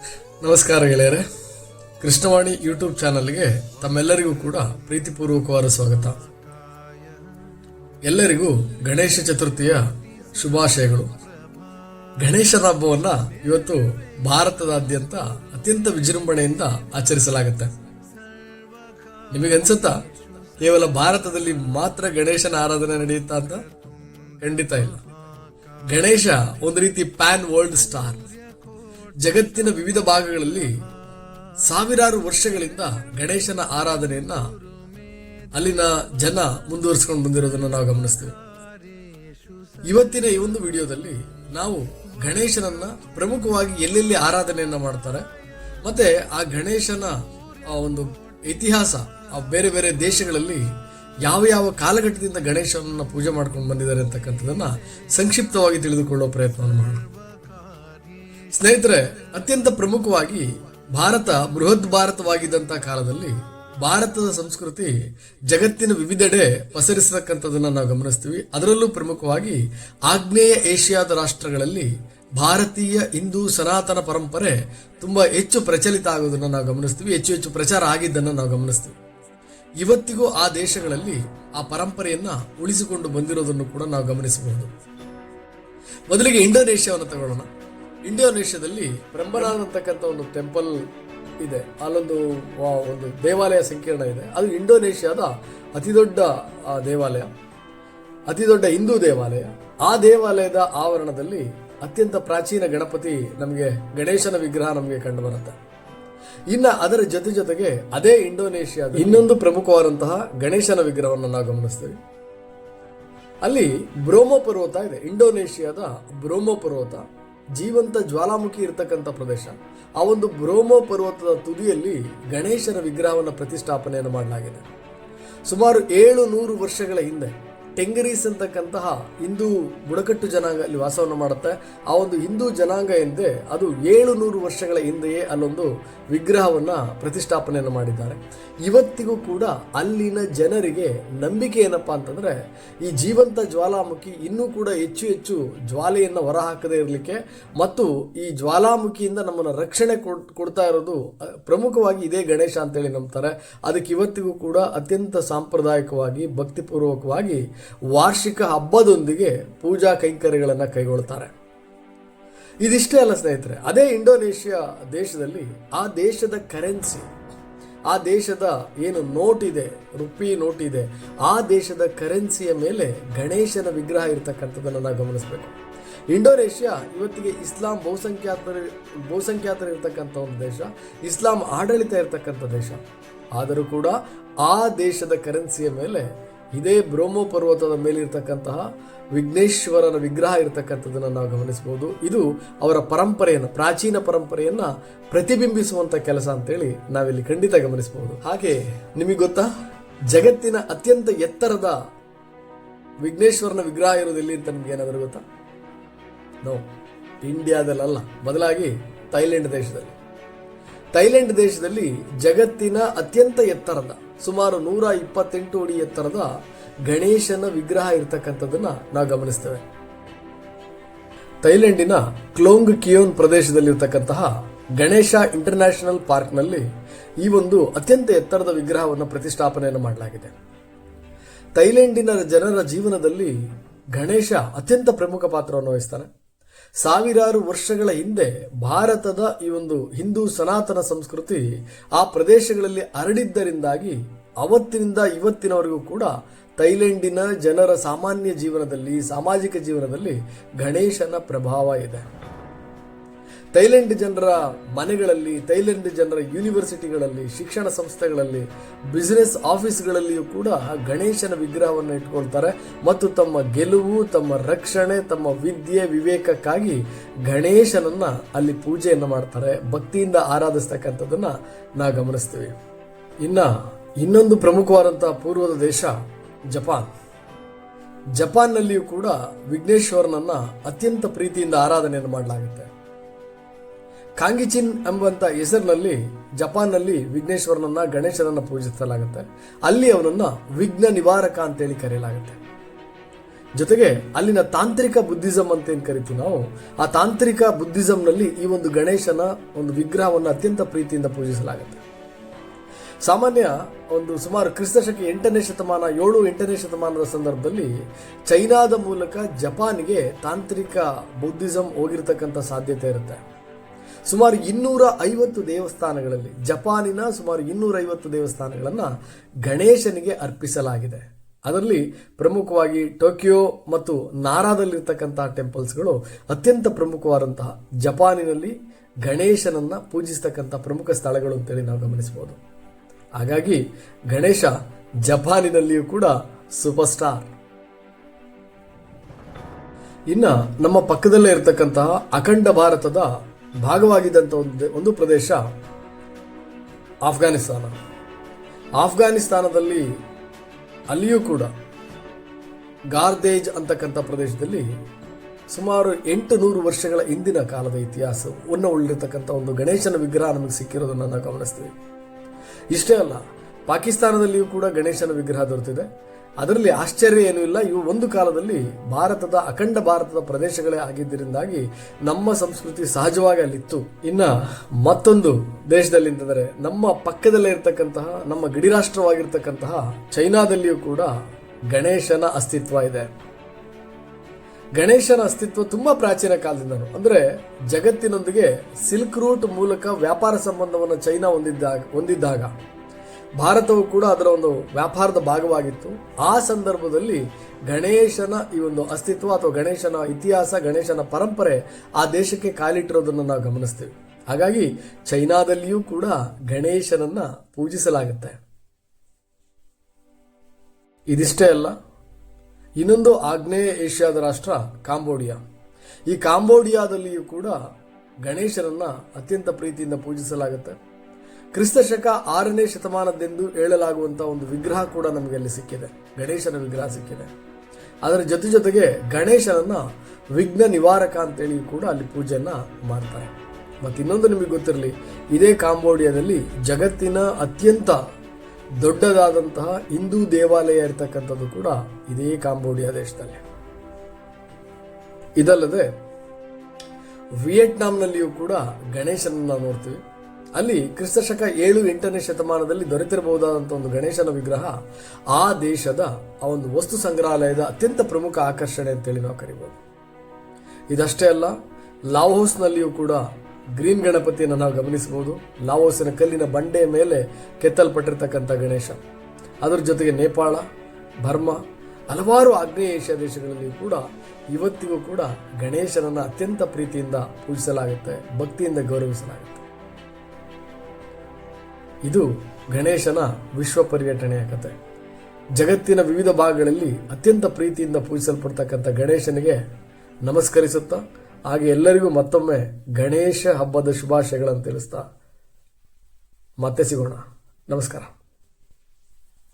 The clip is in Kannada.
ನಮಸ್ಕಾರ ಗೆಳೆಯರೆ. ಕೃಷ್ಣವಾಣಿ ಯೂಟ್ಯೂಬ್ ಚಾನಲ್ಗೆ ತಮ್ಮೆಲ್ಲರಿಗೂ ಕೂಡ ಪ್ರೀತಿಪೂರ್ವಕವಾದ ಸ್ವಾಗತ. ಎಲ್ಲರಿಗೂ ಗಣೇಶ ಚತುರ್ಥಿಯ ಶುಭಾಶಯಗಳು. ಗಣೇಶನ ಹಬ್ಬವನ್ನು ಇವತ್ತು ಭಾರತದಾದ್ಯಂತ ಅತ್ಯಂತ ವಿಜೃಂಭಣೆಯಿಂದ ಆಚರಿಸಲಾಗುತ್ತೆ. ನಿಮಗನ್ಸುತ್ತಾ? ಕೇವಲ ಭಾರತದಲ್ಲಿ ಮಾತ್ರ ಗಣೇಶನ ಆರಾಧನೆ ನಡೆಯುತ್ತಾ ಅಂತ? ಖಂಡಿತ ಇಲ್ಲ. ಗಣೇಶ ಒಂದು ರೀತಿ ಪ್ಯಾನ್ ವರ್ಲ್ಡ್ ಸ್ಟಾರ್. ಜಗತ್ತಿನ ವಿವಿಧ ಭಾಗಗಳಲ್ಲಿ ಸಾವಿರಾರು ವರ್ಷಗಳಿಂದ ಗಣೇಶನ ಆರಾಧನೆಯನ್ನ ಅಲ್ಲಿನ ಜನ ಮುಂದುವರಿಸಿಕೊಂಡು ಬಂದಿರೋದನ್ನ ನಾವು ಗಮನಿಸ್ತೇವೆ. ಇವತ್ತಿನ ಈ ಒಂದು ವಿಡಿಯೋದಲ್ಲಿ ನಾವು ಗಣೇಶನನ್ನ ಪ್ರಮುಖವಾಗಿ ಎಲ್ಲೆಲ್ಲಿ ಆರಾಧನೆಯನ್ನ ಮಾಡ್ತಾರೆ ಮತ್ತೆ ಆ ಗಣೇಶನ ಆ ಒಂದು ಇತಿಹಾಸ, ಆ ಬೇರೆ ಬೇರೆ ದೇಶಗಳಲ್ಲಿ ಯಾವ ಯಾವ ಕಾಲಘಟ್ಟದಿಂದ ಗಣೇಶನನ್ನ ಪೂಜೆ ಮಾಡ್ಕೊಂಡು ಬಂದಿದ್ದಾರೆ ಅಂತಕ್ಕಂಥದನ್ನ ಸಂಕ್ಷಿಪ್ತವಾಗಿ ತಿಳಿದುಕೊಳ್ಳೋ ಪ್ರಯತ್ನವನ್ನು ಮಾಡೋಣ. ಸ್ನೇಹಿತರೆ, ಅತ್ಯಂತ ಪ್ರಮುಖವಾಗಿ ಭಾರತ ಬೃಹತ್ ಭಾರತವಾಗಿದ್ದಂಥ ಕಾಲದಲ್ಲಿ ಭಾರತದ ಸಂಸ್ಕೃತಿ ಜಗತ್ತಿನ ವಿವಿಧೆಡೆ ಪಸರಿಸತಕ್ಕಂಥದನ್ನ ನಾವು ಗಮನಿಸ್ತೀವಿ. ಅದರಲ್ಲೂ ಪ್ರಮುಖವಾಗಿ ಆಗ್ನೇಯ ಏಷ್ಯಾದ ರಾಷ್ಟ್ರಗಳಲ್ಲಿ ಭಾರತೀಯ ಹಿಂದೂ ಸನಾತನ ಪರಂಪರೆ ತುಂಬಾ ಹೆಚ್ಚು ಪ್ರಚಲಿತ ಆಗೋದನ್ನ ನಾವು ಗಮನಿಸ್ತೀವಿ. ಹೆಚ್ಚು ಹೆಚ್ಚು ಪ್ರಚಾರ ಆಗಿದ್ದನ್ನು ನಾವು ಗಮನಿಸ್ತೀವಿ. ಇವತ್ತಿಗೂ ಆ ದೇಶಗಳಲ್ಲಿ ಆ ಪರಂಪರೆಯನ್ನ ಉಳಿಸಿಕೊಂಡು ಬಂದಿರೋದನ್ನು ಕೂಡ ನಾವು ಗಮನಿಸಬಹುದು. ಮೊದಲಿಗೆ ಇಂಡೋನೇಷ್ಯಾವನ್ನು ತಗೊಳ್ಳೋಣ. ಇಂಡೋನೇಷ್ಯಾದಲ್ಲಿ ಬ್ರಹ್ಮನಾಥ್ ಅಂತಕ್ಕಂಥ ಒಂದು ಟೆಂಪಲ್ ಇದೆ. ಅಲ್ಲೊಂದು ಒಂದು ದೇವಾಲಯ ಸಂಕೀರ್ಣ ಇದೆ. ಅದು ಇಂಡೋನೇಷ್ಯಾದ ಅತಿ ದೊಡ್ಡ ದೇವಾಲಯ. ಅತಿ ದೊಡ್ಡ ಹಿಂದೂ ದೇವಾಲಯ. ಆ ದೇವಾಲಯದ ಆವರಣದಲ್ಲಿ ಅತ್ಯಂತ ಪ್ರಾಚೀನ ಗಣಪತಿ ನಮಗೆ, ಗಣೇಶನ ವಿಗ್ರಹ ನಮಗೆ ಕಂಡು ಬರುತ್ತೆ ಇನ್ನ ಅದರ ಜೊತೆ ಜೊತೆಗೆ ಅದೇ ಇಂಡೋನೇಷ್ಯಾದ ಇನ್ನೊಂದು ಪ್ರಮುಖವಾದಂತಹ ಗಣೇಶನ ವಿಗ್ರಹವನ್ನು ನಾವು ಗಮನಿಸ್ತೀವಿ. ಅಲ್ಲಿ ಬ್ರೋಮೋ ಪರ್ವತ ಇದೆ. ಇಂಡೋನೇಷ್ಯಾದ ಬ್ರೋಮೋ ಪರ್ವತ ಜೀವಂತ ಜ್ವಾಲಾಮುಖಿ ಇರತಕ್ಕಂಥ ಪ್ರದೇಶ. ಆ ಒಂದು ಬ್ರೋಮೋ ಪರ್ವತದ ತುದಿಯಲ್ಲಿ ಗಣೇಶನ ವಿಗ್ರಹವನ್ನು ಪ್ರತಿಷ್ಠಾಪನೆಯನ್ನು ಮಾಡಲಾಗಿದೆ. ಸುಮಾರು ಏಳು ನೂರು ವರ್ಷಗಳ ಹಿಂದೆ ಟೆಂಗರೀಸ್ ಅಂತಕ್ಕಂತಹ ಹಿಂದೂ ಬುಡಕಟ್ಟು ಜನಾಂಗ ಅಲ್ಲಿ ವಾಸವನ್ನು ಮಾಡುತ್ತೆ. ಆ ಒಂದು ಹಿಂದೂ ಜನಾಂಗ ಎಂದೇ ಅದು ಏಳು ನೂರು ವರ್ಷಗಳ ಹಿಂದೆಯೇ ಅಲ್ಲೊಂದು ವಿಗ್ರಹವನ್ನ ಪ್ರತಿಷ್ಠಾಪನೆಯನ್ನು ಮಾಡಿದ್ದಾರೆ. ಇವತ್ತಿಗೂ ಕೂಡ ಅಲ್ಲಿನ ಜನರಿಗೆ ನಂಬಿಕೆ ಏನಪ್ಪ ಅಂತಂದ್ರೆ, ಈ ಜೀವಂತ ಜ್ವಾಲಾಮುಖಿ ಇನ್ನೂ ಕೂಡ ಹೆಚ್ಚು ಹೆಚ್ಚು ಜ್ವಾಲೆಯನ್ನು ಹೊರಹಾಕದೇ ಇರಲಿಕ್ಕೆ ಮತ್ತು ಈ ಜ್ವಾಲಾಮುಖಿಯಿಂದ ನಮ್ಮನ್ನು ರಕ್ಷಣೆ ಕೊಡ್- ಕೊಡ್ತಾ ಇರೋದು ಪ್ರಮುಖವಾಗಿ ಇದೇ ಗಣೇಶ ಅಂತೇಳಿ ನಂಬ್ತಾರೆ. ಅದಕ್ಕೆ ಇವತ್ತಿಗೂ ಕೂಡ ಅತ್ಯಂತ ಸಾಂಪ್ರದಾಯಿಕವಾಗಿ, ಭಕ್ತಿಪೂರ್ವಕವಾಗಿ ವಾರ್ಷಿಕ ಹಬ್ಬದೊಂದಿಗೆ ಪೂಜಾ ಕೈಂಕರ್ಯಗಳನ್ನು ಕೈಗೊಳ್ತಾರೆ. ಇದಿಷ್ಟೇ ಅಲ್ಲ ಸ್ನೇಹಿತರೆ, ಅದೇ ಇಂಡೋನೇಷ್ಯಾ ದೇಶದಲ್ಲಿ ಆ ದೇಶದ ಕರೆನ್ಸಿ, ಆ ದೇಶದ ಏನು ನೋಟ್ ಇದೆ ರುಪಿ ನೋಟ್ ಇದೆ ಆ ದೇಶದ ಕರೆನ್ಸಿಯ ಮೇಲೆ ಗಣೇಶನ ವಿಗ್ರಹ ಇರತಕ್ಕಂಥದ್ದನ್ನು ನಾವು ಗಮನಿಸಬೇಕು. ಇಂಡೋನೇಷ್ಯಾ ಇವತ್ತಿಗೆ ಇಸ್ಲಾಂ ಬಹುಸಂಖ್ಯಾತರ ಬಹುಸಂಖ್ಯಾತರ ಇರತಕ್ಕಂಥ ಒಂದು ದೇಶ, ಇಸ್ಲಾಂ ಆಡಳಿತ ಇರತಕ್ಕಂಥ ದೇಶ. ಆದರೂ ಕೂಡ ಆ ದೇಶದ ಕರೆನ್ಸಿಯ ಮೇಲೆ ಇದೇ ಬ್ರೋಮೋ ಪರ್ವತದ ಮೇಲಿರ್ತಕ್ಕಂತಹ ವಿಘ್ನೇಶ್ವರನ ವಿಗ್ರಹ ಇರತಕ್ಕಂಥದ್ದನ್ನು ನಾವು ಗಮನಿಸಬಹುದು. ಇದು ಅವರ ಪರಂಪರೆಯನ್ನು, ಪ್ರಾಚೀನ ಪರಂಪರೆಯನ್ನ ಪ್ರತಿಬಿಂಬಿಸುವಂತ ಕೆಲಸ ಅಂತೇಳಿ ನಾವಿಲ್ಲಿ ಖಂಡಿತ ಗಮನಿಸಬಹುದು. ಹಾಗೆ ನಿಮಗೆ ಗೊತ್ತಾ? ಜಗತ್ತಿನ ಅತ್ಯಂತ ಎತ್ತರದ ವಿಘ್ನೇಶ್ವರನ ವಿಗ್ರಹ ಇರೋದಿಲ್ಲ ಅಂತ ನಿಮ್ಗೆ ಏನಾದರೂ ಗೊತ್ತಾ? ನೋ ಇಂಡಿಯಾದಲ್ಲ ಬದಲಾಗಿ ಥೈಲ್ಯಾಂಡ್ ದೇಶದಲ್ಲಿ. ಥೈಲ್ಯಾಂಡ್ ದೇಶದಲ್ಲಿ ಜಗತ್ತಿನ ಅತ್ಯಂತ ಎತ್ತರದ ಸುಮಾರು ನೂರ ಇಪ್ಪತ್ತೆಂಟು ಅಡಿ ಎತ್ತರದ ಗಣೇಶನ ವಿಗ್ರಹ ಇರತಕ್ಕಂಥದ್ದನ್ನ ನಾವು ಗಮನಿಸ್ತೇವೆ. ಥೈಲ್ಯಾಂಡಿನ ಕ್ಲೋಂಗ್ ಕಿಯೋನ್ ಪ್ರದೇಶದಲ್ಲಿರ್ತಕ್ಕಂತಹ ಗಣೇಶ ಇಂಟರ್ನ್ಯಾಷನಲ್ ಪಾರ್ಕ್ನಲ್ಲಿ ಈ ಒಂದು ಅತ್ಯಂತ ಎತ್ತರದ ವಿಗ್ರಹವನ್ನು ಪ್ರತಿಷ್ಠಾಪನೆಯನ್ನು ಮಾಡಲಾಗಿದೆ. ಥೈಲ್ಯಾಂಡಿನ ಜನರ ಜೀವನದಲ್ಲಿ ಗಣೇಶ ಅತ್ಯಂತ ಪ್ರಮುಖ ಪಾತ್ರವನ್ನು ವಹಿಸ್ತಾನೆ. ಸಾವಿರಾರು ವರ್ಷಗಳ ಹಿಂದೆ ಭಾರತದ ಈ ಒಂದು ಹಿಂದೂ ಸನಾತನ ಸಂಸ್ಕೃತಿ ಆ ಪ್ರದೇಶಗಳಲ್ಲಿ ಹರಡಿದ್ದರಿಂದಾಗಿ ಅವತ್ತಿನಿಂದ ಇವತ್ತಿನವರೆಗೂ ಕೂಡ ಥೈಲೆಂಡಿನ ಜನರ ಸಾಮಾನ್ಯ ಜೀವನದಲ್ಲಿ, ಸಾಮಾಜಿಕ ಜೀವನದಲ್ಲಿ ಗಣೇಶನ ಪ್ರಭಾವ ಇದೆ. ಥೈಲ್ಯಾಂಡ್ ಜನರ ಮನೆಗಳಲ್ಲಿ, ಥೈಲೆಂಡ್ ಜನರ ಯೂನಿವರ್ಸಿಟಿಗಳಲ್ಲಿ, ಶಿಕ್ಷಣ ಸಂಸ್ಥೆಗಳಲ್ಲಿ, ಬಿಸಿನೆಸ್ ಆಫೀಸ್ಗಳಲ್ಲಿಯೂ ಕೂಡ ಗಣೇಶನ ವಿಗ್ರಹವನ್ನು ಇಟ್ಕೊಳ್ತಾರೆ. ಮತ್ತು ತಮ್ಮ ಗೆಲುವು, ತಮ್ಮ ರಕ್ಷಣೆ, ತಮ್ಮ ವಿದ್ಯೆ, ವಿವೇಕಕ್ಕಾಗಿ ಗಣೇಶನನ್ನ ಅಲ್ಲಿ ಪೂಜೆಯನ್ನು ಮಾಡ್ತಾರೆ. ಭಕ್ತಿಯಿಂದ ಆರಾಧಿಸ್ತಕ್ಕಂಥದ್ದನ್ನ ನಾ ಗಮನಿಸ್ತೀವಿ. ಇನ್ನ ಇನ್ನೊಂದು ಪ್ರಮುಖವಾದಂತಹ ಪೂರ್ವದ ದೇಶ ಜಪಾನ್. ಜಪಾನ್ನಲ್ಲಿಯೂ ಕೂಡ ವಿಘ್ನೇಶ್ವರನನ್ನ ಅತ್ಯಂತ ಪ್ರೀತಿಯಿಂದ ಆರಾಧನೆಯನ್ನು ಮಾಡಲಾಗುತ್ತೆ. ಕಾಂಗಿಚಿನ್ ಎಂಬಂತ ಹೆಸರಿನಲ್ಲಿ ಜಪಾನ್ನಲ್ಲಿ ವಿಘ್ನೇಶ್ವರನನ್ನ ಗಣೇಶನನ್ನ ಪೂಜಿಸಲಾಗುತ್ತೆ. ಅಲ್ಲಿ ಅವನನ್ನ ವಿಘ್ನ ನಿವಾರಕ ಅಂತೇಳಿ ಕರೆಯಲಾಗುತ್ತೆ. ಜೊತೆಗೆ ಅಲ್ಲಿನ ತಾಂತ್ರಿಕ ಬುದ್ಧಿಸಂ ಅಂತ ಏನು ಕರಿತೀವಿ ನಾವು, ಆ ತಾಂತ್ರಿಕ ಬುದ್ಧಿಸಂನಲ್ಲಿ ಈ ಒಂದು ಗಣೇಶನ ಒಂದು ವಿಗ್ರಹವನ್ನು ಅತ್ಯಂತ ಪ್ರೀತಿಯಿಂದ ಪೂಜಿಸಲಾಗುತ್ತೆ. ಸಾಮಾನ್ಯ ಒಂದು ಸುಮಾರು ಕ್ರಿಸ್ತಶಕ ಎಂಟನೇ ಶತಮಾನ, ಏಳು ಎಂಟನೇ ಶತಮಾನದ ಸಂದರ್ಭದಲ್ಲಿ ಚೈನಾದ ಮೂಲಕ ಜಪಾನ್ಗೆ ತಾಂತ್ರಿಕ ಬೌದ್ಧಿಸಂ ಹೋಗಿರ್ತಕ್ಕಂಥ ಸಾಧ್ಯತೆ ಇರುತ್ತೆ. ಸುಮಾರು ಇನ್ನೂರ ಐವತ್ತು ದೇವಸ್ಥಾನಗಳಲ್ಲಿ, ಜಪಾನಿನ ಸುಮಾರು ಇನ್ನೂರ ಐವತ್ತು ದೇವಸ್ಥಾನಗಳನ್ನು ಗಣೇಶನಿಗೆ ಅರ್ಪಿಸಲಾಗಿದೆ. ಅದರಲ್ಲಿ ಪ್ರಮುಖವಾಗಿ ಟೋಕಿಯೋ ಮತ್ತು ನಾರಾದಲ್ಲಿರ್ತಕ್ಕಂತಹ ಟೆಂಪಲ್ಸ್ಗಳು ಅತ್ಯಂತ ಪ್ರಮುಖವಾದಂತಹ ಜಪಾನಿನಲ್ಲಿ ಗಣೇಶನನ್ನ ಪೂಜಿಸ್ತಕ್ಕಂಥ ಪ್ರಮುಖ ಸ್ಥಳಗಳು ಅಂತೇಳಿ ನಾವು ಗಮನಿಸಬಹುದು. ಹಾಗಾಗಿ ಗಣೇಶ ಜಪಾನಿನಲ್ಲಿಯೂ ಕೂಡ ಸೂಪರ್ ಸ್ಟಾರ್ ಇನ್ನ ನಮ್ಮ ಪಕ್ಕದಲ್ಲೇ ಇರತಕ್ಕಂತಹ ಅಖಂಡ ಭಾರತದ ಭಾಗವಾಗಿದ್ದಂಥ ಒಂದು ಒಂದು ಪ್ರದೇಶ ಆಫ್ಘಾನಿಸ್ತಾನ. ಆಫ್ಘಾನಿಸ್ತಾನದಲ್ಲಿ ಅಲ್ಲಿಯೂ ಕೂಡ ಗಾರ್ದೇಜ್ ಅಂತಕ್ಕಂಥ ಪ್ರದೇಶದಲ್ಲಿ ಸುಮಾರು ಎಂಟು ನೂರು ವರ್ಷಗಳ ಹಿಂದಿನ ಕಾಲದ ಇತಿಹಾಸವನ್ನು ಉಳ್ಳಿರ್ತಕ್ಕಂಥ ಒಂದು ಗಣೇಶನ ವಿಗ್ರಹ ನಮಗೆ ಸಿಕ್ಕಿರೋದನ್ನು ನಾವು ಗಮನಿಸ್ತೀವಿ. ಇಷ್ಟೇ ಅಲ್ಲ, ಪಾಕಿಸ್ತಾನದಲ್ಲಿಯೂ ಕೂಡ ಗಣೇಶನ ವಿಗ್ರಹ ದೊರೆತಿದೆ. ಅದರಲ್ಲಿ ಆಶ್ಚರ್ಯ ಏನೂ ಇಲ್ಲ. ಇವು ಒಂದು ಕಾಲದಲ್ಲಿ ಭಾರತದ ಅಖಂಡ ಭಾರತದ ಪ್ರದೇಶಗಳೇ ಆಗಿದ್ದರಿಂದಾಗಿ ನಮ್ಮ ಸಂಸ್ಕೃತಿ ಸಹಜವಾಗಿ ಅಲ್ಲಿತ್ತು. ಇನ್ನ ಮತ್ತೊಂದು ದೇಶದಲ್ಲಿ ಅಂತಂದರೆ ನಮ್ಮ ಪಕ್ಕದಲ್ಲೇ ಇರತಕ್ಕಂತಹ, ನಮ್ಮ ಗಡಿ ರಾಷ್ಟ್ರವಾಗಿರ್ತಕ್ಕಂತಹ ಚೈನಾದಲ್ಲಿಯೂ ಕೂಡ ಗಣೇಶನ ಅಸ್ತಿತ್ವ ಇದೆ. ಗಣೇಶನ ಅಸ್ತಿತ್ವ ತುಂಬಾ ಪ್ರಾಚೀನ ಕಾಲದಿಂದಲೂ ಅಂದ್ರೆ ಜಗತ್ತಿನೊಂದಿಗೆ ಸಿಲ್ಕ್ ರೂಟ್ ಮೂಲಕ ವ್ಯಾಪಾರ ಸಂಬಂಧವನ್ನು ಚೈನಾ ಹೊಂದಿದ್ದಾಗ ಹೊಂದಿದ್ದಾಗ. ಭಾರತವು ಕೂಡ ಅದರ ಒಂದು ವ್ಯಾಪಾರದ ಭಾಗವಾಗಿತ್ತು. ಆ ಸಂದರ್ಭದಲ್ಲಿ ಗಣೇಶನ ಈ ಒಂದು ಅಸ್ತಿತ್ವ ಅಥವಾ ಗಣೇಶನ ಇತಿಹಾಸ, ಗಣೇಶನ ಪರಂಪರೆ ಆ ದೇಶಕ್ಕೆ ಕಾಲಿಟ್ಟಿರೋದನ್ನು ನಾವು ಗಮನಿಸ್ತೇವೆ. ಹಾಗಾಗಿ ಚೈನಾದಲ್ಲಿಯೂ ಕೂಡ ಗಣೇಶನನ್ನ ಪೂಜಿಸಲಾಗುತ್ತೆ. ಇದಿಷ್ಟೇ ಅಲ್ಲ, ಇನ್ನೊಂದು ಆಗ್ನೇಯ ಏಷ್ಯಾದ ರಾಷ್ಟ್ರ ಕಾಂಬೋಡಿಯಾ. ಈ ಕಾಂಬೋಡಿಯಾದಲ್ಲಿಯೂ ಕೂಡ ಗಣೇಶನನ್ನ ಅತ್ಯಂತ ಪ್ರೀತಿಯಿಂದ ಪೂಜಿಸಲಾಗುತ್ತೆ. ಕ್ರಿಸ್ತ ಶಕ ಆರನೇ ಶತಮಾನದೆಂದು ಹೇಳಲಾಗುವಂತಹ ಒಂದು ವಿಗ್ರಹ ಕೂಡ ನಮಗೆ ಅಲ್ಲಿ ಸಿಕ್ಕಿದೆ. ಗಣೇಶನ ವಿಗ್ರಹ ಸಿಕ್ಕಿದೆ. ಅದರ ಜೊತೆ ಜೊತೆಗೆ ಗಣೇಶನನ್ನ ವಿಘ್ನ ನಿವಾರಕ ಅಂತೇಳಿ ಕೂಡ ಅಲ್ಲಿ ಪೂಜೆಯನ್ನ ಮಾಡ್ತಾರೆ. ಮತ್ತು ಇನ್ನೊಂದು ನಿಮಗೆ ಗೊತ್ತಿರಲಿ, ಇದೇ ಕಾಂಬೋಡಿಯಾದಲ್ಲಿ ಜಗತ್ತಿನ ಅತ್ಯಂತ ದೊಡ್ಡದಾದಂತಹ ಹಿಂದೂ ದೇವಾಲಯ ಇರತಕ್ಕಂಥದ್ದು ಕೂಡ ಇದೇ ಕಾಂಬೋಡಿಯಾ ದೇಶದಲ್ಲಿ. ಇದಲ್ಲದೆ ವಿಯೆಟ್ನಾಂನಲ್ಲಿಯೂ ಕೂಡ ಗಣೇಶನನ್ನ ನೋಡ್ತೀವಿ. ಅಲ್ಲಿ ಕ್ರಿಸ್ತಶಕ ಏಳು ಎಂಟನೇ ಶತಮಾನದಲ್ಲಿ ದೊರೆತಿರಬಹುದಾದಂಥ ಒಂದು ಗಣೇಶನ ವಿಗ್ರಹ ಆ ದೇಶದ ಆ ಒಂದು ವಸ್ತು ಸಂಗ್ರಹಾಲಯದ ಅತ್ಯಂತ ಪ್ರಮುಖ ಆಕರ್ಷಣೆ ಅಂತೇಳಿ ನಾವು ಕರಿಬೋದು. ಇದಷ್ಟೇ ಅಲ್ಲ, ಲಾವೋಸ್ನಲ್ಲಿಯೂ ಕೂಡ ಗ್ರೀನ್ ಗಣಪತಿಯನ್ನು ನಾವು ಗಮನಿಸಬಹುದು. ಲಾವೋಸಿನ ಕಲ್ಲಿನ ಬಂಡೆಯ ಮೇಲೆ ಕೆತ್ತಲ್ಪಟ್ಟಿರ್ತಕ್ಕಂಥ ಗಣೇಶ. ಅದರ ಜೊತೆಗೆ ನೇಪಾಳ, ಬರ್ಮ, ಹಲವಾರು ಆಗ್ನೇಯ ಏಷ್ಯಾ ದೇಶಗಳಲ್ಲಿ ಕೂಡ ಇವತ್ತಿಗೂ ಕೂಡ ಗಣೇಶನನ್ನು ಅತ್ಯಂತ ಪ್ರೀತಿಯಿಂದ ಪೂಜಿಸಲಾಗುತ್ತೆ, ಭಕ್ತಿಯಿಂದ ಗೌರವಿಸಲಾಗುತ್ತೆ. ಇದು ಗಣೇಶನ ವಿಶ್ವ ಪರ್ಯಟನೆಯ ಕತೆ. ಜಗತ್ತಿನ ವಿವಿಧ ಭಾಗಗಳಲ್ಲಿ ಅತ್ಯಂತ ಪ್ರೀತಿಯಿಂದ ಪೂಜಿಸಲ್ಪಡ್ತಕ್ಕಂಥ ಗಣೇಶನಿಗೆ ನಮಸ್ಕರಿಸುತ್ತಾ, ಹಾಗೆ ಎಲ್ಲರಿಗೂ ಮತ್ತೊಮ್ಮೆ ಗಣೇಶ ಹಬ್ಬದ ಶುಭಾಶಯಗಳನ್ನು ತಿಳಿಸ್ತಾ ಮತ್ತೆ ಸಿಗೋಣ. ನಮಸ್ಕಾರ.